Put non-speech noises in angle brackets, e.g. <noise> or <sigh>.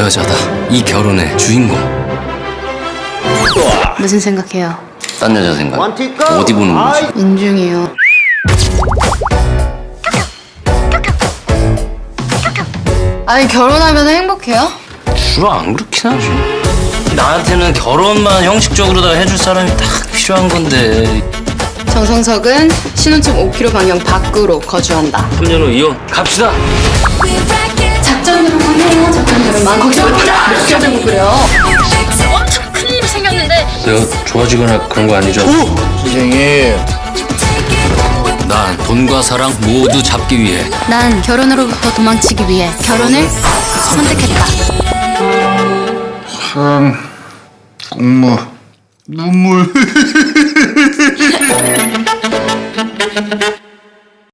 여자다. 이 결혼의 주인공. 무슨 생각해요? 딴 여자 생각. 어디 보는 거지? 인중이요. 아니 결혼하면 행복해요? 주로 안 그렇긴 하지. 나한테는 결혼만 형식적으로 다 해줄 사람이 딱 필요한 건데. 정성석은 신혼집 5km 방향 밖으로 거주한다. 3년 후 이혼. 갑시다. 작전으로만 거기서 왜 펴자고 그래요? 엄청 큰 일이 생겼는데 내가 좋아지거나 그런 거 아니죠? 선생님 난 돈과 사랑 모두 잡기 위해 난 결혼으로부터 도망치기 위해 결혼을 선택했다. 사랑 공무 눈물 <laughs>